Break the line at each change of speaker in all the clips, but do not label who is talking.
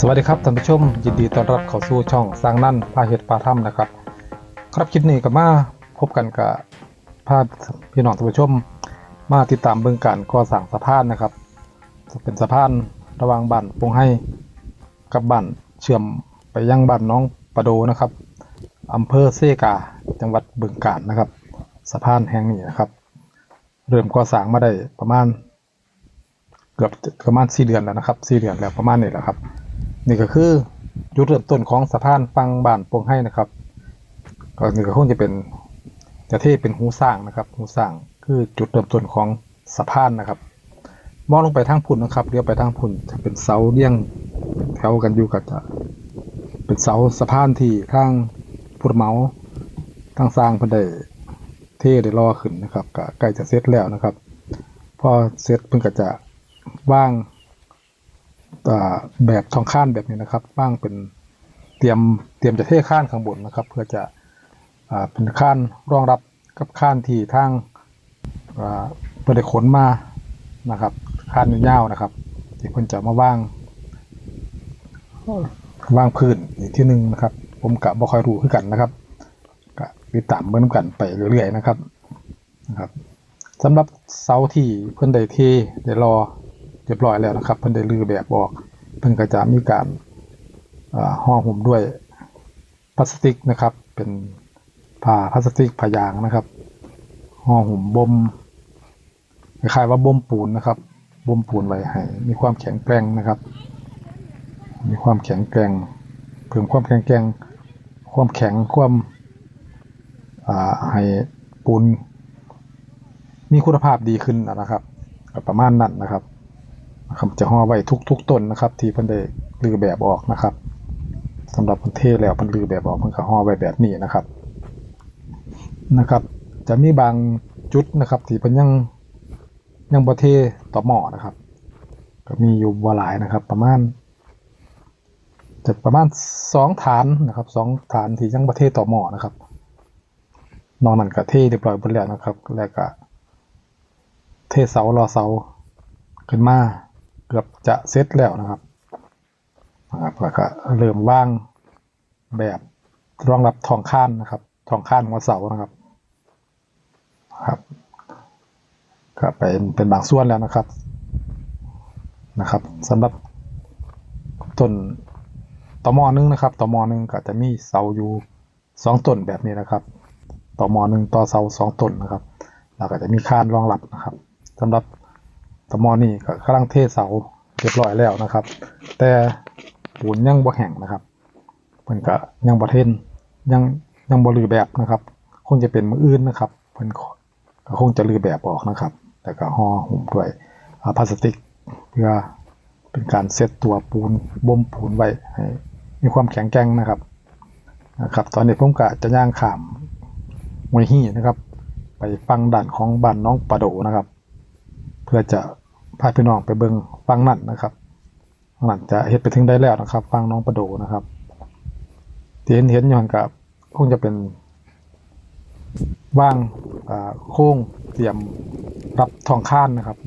สวัสดีครับท่านผู้ชมยินดีต้อนรับเข้าสู่ช่องสร้างนั่นพาเห็ดพาถ้ำนะครับ ครับคลิปนี้ก็มาพบกันกับพาพี่น้องท่านผู้ชม มาติดตามเบื้องการก่อสร้างสะพานนะครับจะเป็นสะพานระหว่างบ้านปงให้กับบ้านเชื่อมไปยังบ้านน้องประโดนะครับอำเภอเซกาจังหวัดบึงกาฬนะครับ สะพานแห่งนี้นะครับ เริ่มก่อสร้างมาได้ประมาณ เกือบประมาณสี่เดือนแล้วนะครับสี่เดือนแล้วประมาณนี้แหละครับ นี่ก็คือจุดเริ่มต้นของสะพานฟังบ้านโปงให้นะครับก็นี่ก็คงจะเป็นจะเทเป็นหูสร้างนะครับหูสร้างคือจุดเริ่มต้นของสะพานนะครับ มองลงไปทางพุ่นนะครับเลี้ยวไปทางพุ่นจะเป็นเสาเลี้ยงแถวกันอยู่กับจะเป็นเสาสะพานที่ทางผู้รับเหมาทางสร้างเพิ่นได้เทได้รอขึ้นนะครับก็ใกล้จะเสร็จแล้วนะครับ พอเสร็จเพิ่นก็จะว่าง แบบทองข้านแบบนี้นะครับบ้างเป็นเตรียมเตรียมจะเทข้านข้างบนนะครับ เพื่อจะอเป็นข้านรองรับกับข้านที่ทางเพื่อได้ขนมานะครับข้านยาวนะครับ ที่เพิ่นจะมาว่างว่างพื้นอีกที่หนึ่งนะครับ ผมกะบ่ค่อยรู้คือกันนะครับกะติดตามเบิ่งกันไปเรื่อยๆนะครับนะครับสำหรับเสาที่เพิ่อนได้เทได้รอ เรียบร้อยแล้วนะครับเพิ่นได้ลือแบบออกเพิ่นก็จะมีการห่อหุ้มด้วยพลาสติกนะครับ เป็นผ้าพลาสติกผ้ายางนะครับห่อหุ้มบ่มคล้ายๆว่าบ่มปูนนะครับบ่มปูนไว้ให้มีความแข็งแกร่งนะครับ มีความแข็งแกร่งเพิ่มความแข็งแกร่งความแข็งความให้ปูนมีคุณภาพดีขึ้นนะครับ ประมาณนั้นนะครับ นะครับจะห่อไว้ทุกทุกต้นนะครับ ที่เพิ่นได้ลือแบบออกนะครับสำหรับประเทศแล้วเพิ่นลือแบบออกเพิ่นก็ห่อไว้แบบนี้นะครับนะครับ จะมีบางจุดนะครับ ที่เพิ่นยังยังบ่เทต่อหม้อนะครับ ก็มีอยู่บ่หลายนะครับ ประมาณจะประมาณสองฐานนะครับสองฐานที่ยังบ่เทต่อหม้อนะครับ นอกนั้นก็เทเรียบร้อยหมดแล้วนะครับ แล้วก็เทเสารอเสาขึ้นมา เกือบจะเสร็จแล้วนะครับนะครับแล้วก็เริ่มว่างแบบรองรับทองข้านนะครับ ทองข้านหัวเสานะครับครับก็เป็นเป็นบางส่วนแล้วนะครับนะครับสำหรับต้นต่อมอหนึงนะครับต่อมอหนึงก็จะมีเสาอยู่สองต้นแบบนี้นะครับต่อมอหนึ่งต่อเสาสองต้นนะครับแล้วก็จะมีข้านรองรับนะครับสำหรับ ตะมอนี่ก็กำลังเทเสาเรียบร้อยแล้วนะครับ แต่ปูนยังบ่แห้งนะครับเพิ่นก็ยังบ่เทนยังยังบ่ลือแบบนะครับ คงจะเป็นมืออื่นนะครับเพิ่นก็คงจะลือแบบออกนะครับ แต่ก็ห่อหุ้มด้วยพลาสติกเพื่อเป็นการเซตตัวปูนบ่มปูนไว้ให้มีความแข็งแกร่งนะครับนะครับ ตอนนี้ผมก็จะย่างขามมวยฮี่นะครับ ไปฟังด่านของบ้านน้องปะโดนะครับ เพื่อจะพาพี่น้องไปเบิงฟังนั่นนะครับฟังนั่นจะเฮ็ดไปถึงได้แล้วนะครับ ฟังน้องประโดนะครับที่เห็นเห็นอยู่หั่นกับคงจะเป็นว่างโค้งเตรียมรับทองข้านนะครับ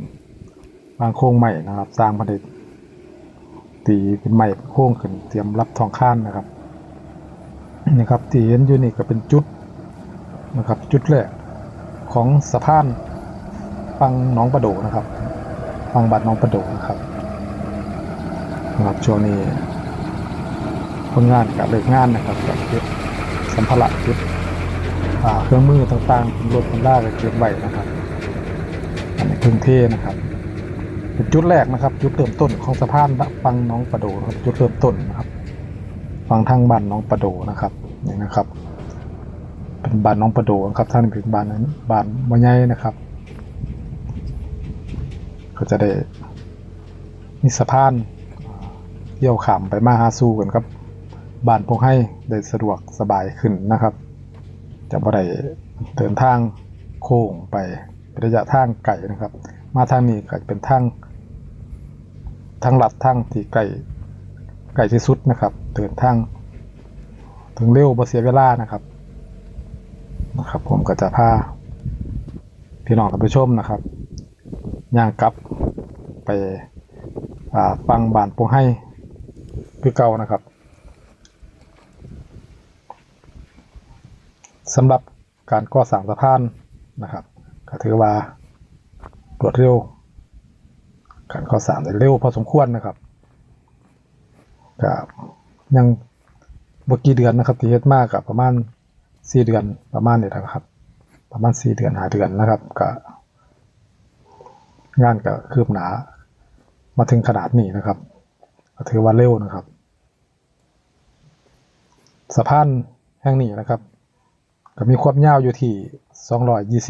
วางโค้งใหม่นะครับ สร้างผลิตตีเป็นใหม่โค้งขึ้นเตรียมรับทองข้านนะครับนี่ครับที่เห็นอยู่นี่ก็เป็นจุดนะครับ จุดแรกของสะพาน ฟังน้องประโดนะครับ ฟังบัตรน้องประโดนะครับนะครับช่วงนี้คนงานกับเลิกงานนะครับกับเก็บสัมภาระเก็บเครื่องมือต่างๆรถเป็นล่าก็เก็บไว้นะครับอันนี้พื้นที่นะครับจุดแรกนะครับ จุดเริ่มต้นของสะพานฟังน้องประโดนะครับจุดเริ่มต้นนะครับฟังทางบ้านน้องประโดนะครับนี่นะครับ เป็นบ้านน้องประโดนะครับท่านเป็นบ้านนั้นบ้านมะไยนะครับ ก็จะได้มีสะพานเยี่ยวขามไปมาหาสู่กันครับบ้านพวกให้ได้สะดวกสบายขึ้นนะครับ จะบ่ได้เดินทางโค้งไประยะทางไกลนะครับ มาทางนี้ก็เป็นทางทางลัดทางที่ไกลไกลที่สุดนะครับ เดินทาง ถึงเร็วบ่เสียเวลานะครับนะครับ ผมก็จะพาพี่น้องท่านผู้ชมนะครับย่างกลับ ไปฟังบานปงให้คือเก่านะครับสำหรับการก่อสร้างสะพานนะครับก็ถือว่ารวดเร็ว การก่อสร้างได้เร็วพอสมควรนะครับก็ยังบกี่เดือนนะครับที่เฮ็ดมากกับประมาณสี่เดือนประมาณนี้นะครับ ประมาณสี่เดือนหาเดือนนะครับก็งานก็คืบหนา มาถึงขนาดนี้นะครับถือว่าเร็วนะครับ สะพานแห่งนี้นะครับก็มีความยาวอยู่ที่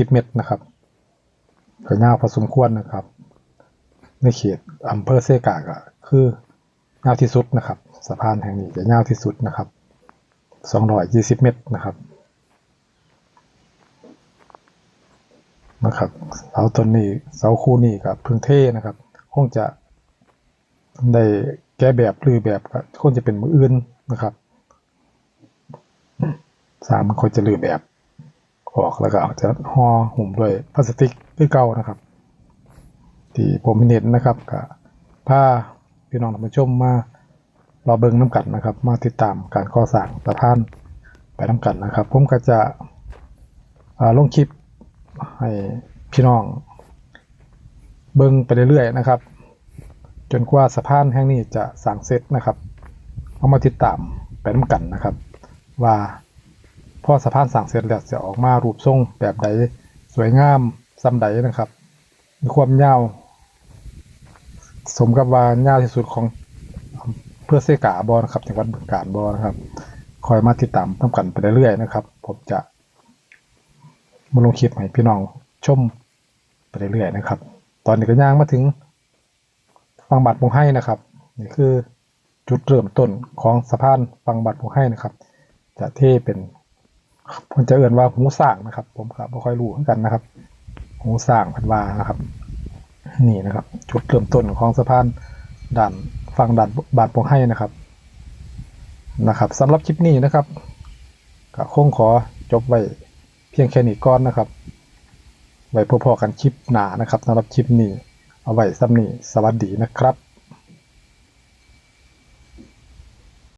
220 เมตรนะครับก็ยาวพอสมควรนะครับ ในเขตอำเภอเซกาก็คือยาวที่สุดนะครับ สะพานแห่งนี้จะยาวที่สุดนะครับ 220 เมตรนะครับนะครับเสาต้นนี้เสาคู่นี้กับพึ่งเท่นะครับ คงจะ ได้แก้แบบหรือแบบก็คงจะเป็นมืออื่นนะครับสามมันควรจะลือแบบออกแล้วก็อาจจะห่อหุ้มด้วยพลาสติกด้วยเก่านะครับ ที่ผมเน้นนะครับกับผ้าพี่น้องท่านผู้ชมมารอเบิ่งน้ำกันนะครับ มาติดตามการก่อสร้างสะพานไปน้ำกันนะครับ ผมก็จะอ่าลงคลิปให้พี่น้อง เบิ่งไปเรื่อยๆนะครับ จนกว่าสะพานแห่งนี้จะสร้างเสร็จนะครับ เอามาติดตามไปน้ำกันนะครับ ว่าพอสะพานสร้างเสร็จแล้วจะออกมารูปทรงแบบใดสวยงามซ้ำใดนะครับมีความยาวสมกับว่ายาวที่สุดของเพื่อเซกาบอนะครับจังหวัดบึงกาฬบอนะครับ คอยมาติดตามน้ำกันไปเรื่อยๆนะครับ ผมจะมาลงคลิปให้พี่น้องชมไปเรื่อยๆนะครับ ตอนนี้ก็ย่างมาถึง ฟังบัตรมงให้นะครับนี่คือจุดเริ่มต้นของสะพานฟังบัตรมงให้นะครับ จะเท่เป็นผมจะเอื่นว่าหูสร้างนะครับ ผมครับไม่ค่อยรู้เหมือนกันนะครับ หูสร้างพันวานะครับ นี่นะครับ จุดเริ่มต้นของสะพานด่านฟังด่านบาทมงให้นะครับนะครับสำหรับคลิปนี้นะครับก็คงขอจบไว้เพียงแค่นี้ก่อนนะครับ ไว้พอๆกันคลิปหนานะครับสำหรับคลิปนี้ เอาไว้ซ้ำนี้สวัสดีนะครับ